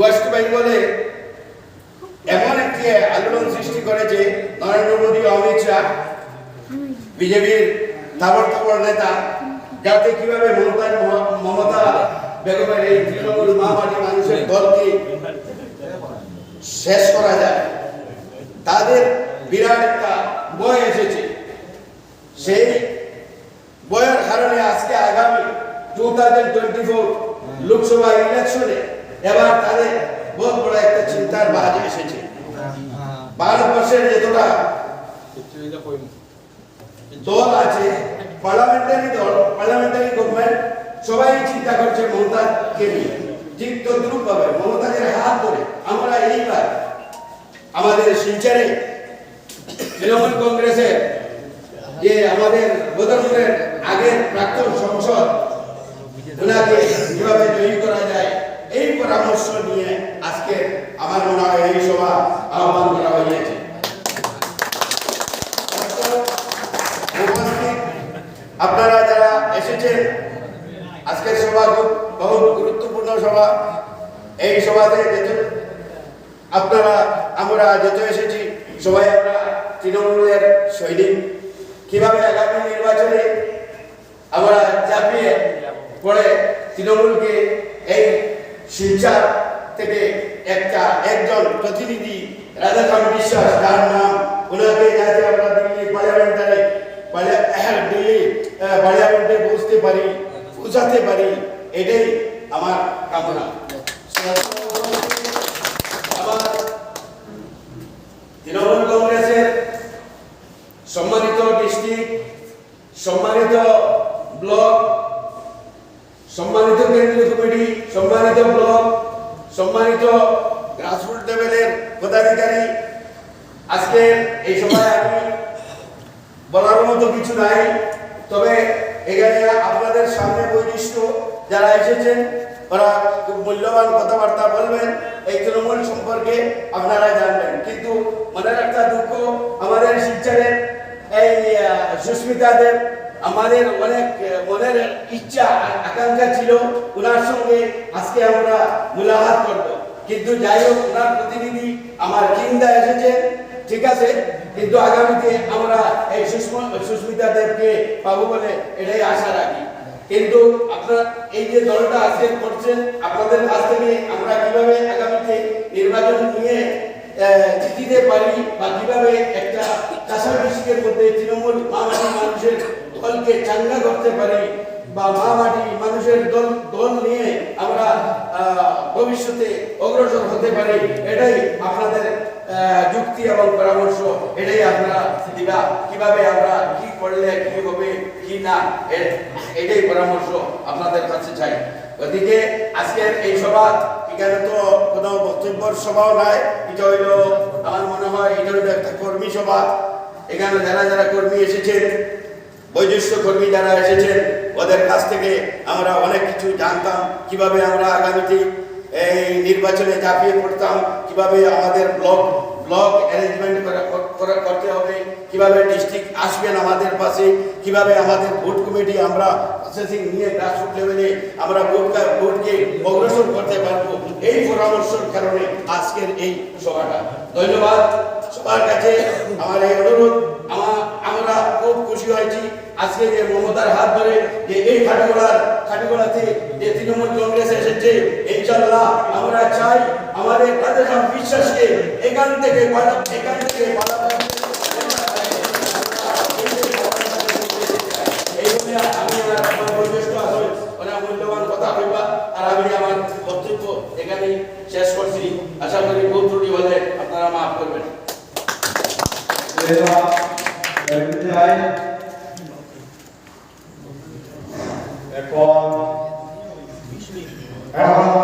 West বেঙ্গলে এমন একটি আন্দোলন সৃষ্টি করে যে নরেন্দ্র মোদী, অমিত শাহ, বিজেপির তাবড় তাবড় নেতা, যাতে কীভাবে মমতা মমতা বেগমের এই তৃণমূল মহামারী মানুষের দলকে শেষ করা যায়, তাদের বিরাট একটা বয় এসেছে। সেই বয়ের কারণে আজকে আগামী two thousand twenty four Lok Sabha ইলেকশনে এবার তাদের বহুত বড় একটা চিন্তার বাজ এসেছে। ভারতবর্ষের যতটা দল আছে পার্লামেন্টারি দল পার্লামেন্টারি গভর্নমেন্ট সবাই চিন্তা করছে মমতাকে নিয়ে। ঠিক তদ্রুপ ভাবে মমতাদের হাত ধরে আমরা এইবার আমাদের শিলচরে তৃণমূল কংগ্রেসের যে আমাদের বদরপুরের আগের প্রাক্তন সংসদ, ওনাকে কীভাবে জয়ী করা পরামর্শ নিয়ে আজকে আমার মনে হয় এই সভা আহ্বান করা হয়েছে। উপস্থিত আপনারা যারা এসেছেন, আজকের সভা বহু গুরুত্বপূর্ণ সভা। এই সভাতে যেহেতু আপনারা, আমরা যত এসেছি, সবাই আমরা তৃণমূলের সৈনিক। কীভাবে আগামী নির্বাচনে আমরা চাপিয়ে পড়ে তৃণমূলকে এই শিলচার থেকে একটা একজন প্রতিনিধি রাধাকান্ত বিশ্বাস, তার নাম ওনাকে যাতে আমরা দিল্লি পার্লামেন্টারে, পার্লা- দিল্লি পার্লামেন্টে পৌঁছতে পারি পৌঁছাতে পারি, এটাই আমার কামনা। আমার তৃণমূল কংগ্রেসের সম্মানিত ডিস্ট্রিক্ট, সম্মানিত ব্লক সম্মানিত কেন্দ্রীয় কমিটি, সম্মানিত ব্লক, সম্মানিত গ্রাসরুট লেভেলের পদাধিকারী, আজকে এই সময় আমি বলার মতো কিছু নাই, তবে এখানে আপনাদের সামনে বৈশিষ্ট্য যারা এসেছেন, ওরা খুব মূল্যবান কথাবার্তা বলবেন, এই তৃণমূল সম্পর্কে আপনারা জানবেন। কিন্তু মনের একটা দুঃখ আমাদের শিলচরের এই সুস্মিতা দেব আমাদের অনেক, মনের ইচ্ছা, আকাঙ্ক্ষা ছিল ওনার সঙ্গে আজকে আমরা মুলাকাত করব। কিন্তু যাই হোক, ওনার প্রতিনিধি আমার চিন্তা এসেছে, ঠিক আছে? কিন্তু আগামীতে আমরা এই সুস্মিতা দেবকে পাবো বলে এটাই আশা রাখি। কিন্তু আপনারা এই যে দলটা আজকে করছেন, আপনাদের কাছ থেকে আমরা কীভাবে আগামীতে নির্বাচন নিয়ে জিতিতে পারি বা কীভাবে একটা চাষা কৃষিকের মধ্যে তৃণমূল মানুষের দলকে চাঙ্গা করতে পারি বা মামাটি মানুষের দল দল নিয়ে আমরা ভবিষ্যতে অগ্রসর হতে পারি, এটাই আপনাদের যুক্তি এবং পরামর্শ, এটাই আপনারা দিবা, কীভাবে আমরা কি করলে কি হবে, কি না এটাই পরামর্শ আপনাদের কাছে চাই। ওদিকে আজকের এই সভা, এখানে তো কোনো বক্তব্যের সভাও নাই, এটা হইল, আমার মনে হয়, এটা হইল একটা কর্মী সভা। এখানে যারা যারা কর্মী এসেছেন বৈশিষ্ট্য কর্মী যারা এসেছেন, ওদের কাছ থেকে আমরা অনেক কিছু জানতাম, কীভাবে আমরা আগামীতে এই নির্বাচনে ঝাঁপিয়ে পড়তাম, কীভাবে আমাদের ব্লক ব্লক অ্যারেঞ্জমেন্ট করতে হবে, কীভাবে ডিস্ট্রিক্ট আসবেন আমাদের পাশে, কীভাবে আমাদের ভোট কমিটি আমরা প্রসেসিং নিয়ে গ্রাসরুট লেভেলে আমরা ভোট ভোটকে অগ্রসর করতে পারব, এই পরামর্শের কারণে আজকের এই সভাটা। ধন্যবাদ। সবার কাছে আমার এই অনুরোধ, আমার আমরা খুব খুশি হয়েছি। আজকে যে মমতার হাত ধরে যে এই খাটিগোড়ার খাটিগোড়াতে যে তৃণমূল কংগ্রেস এসেছে ইনশাল্লাহ আমরা চাই আমাদের রাজারাম বিশ্বাসকে এখান থেকে এখান থেকে শেষ করছি। আশা করি ভুল ত্রুটি হলে আপনারা মাফ করবেন। Eva, Everyday, এখন এখন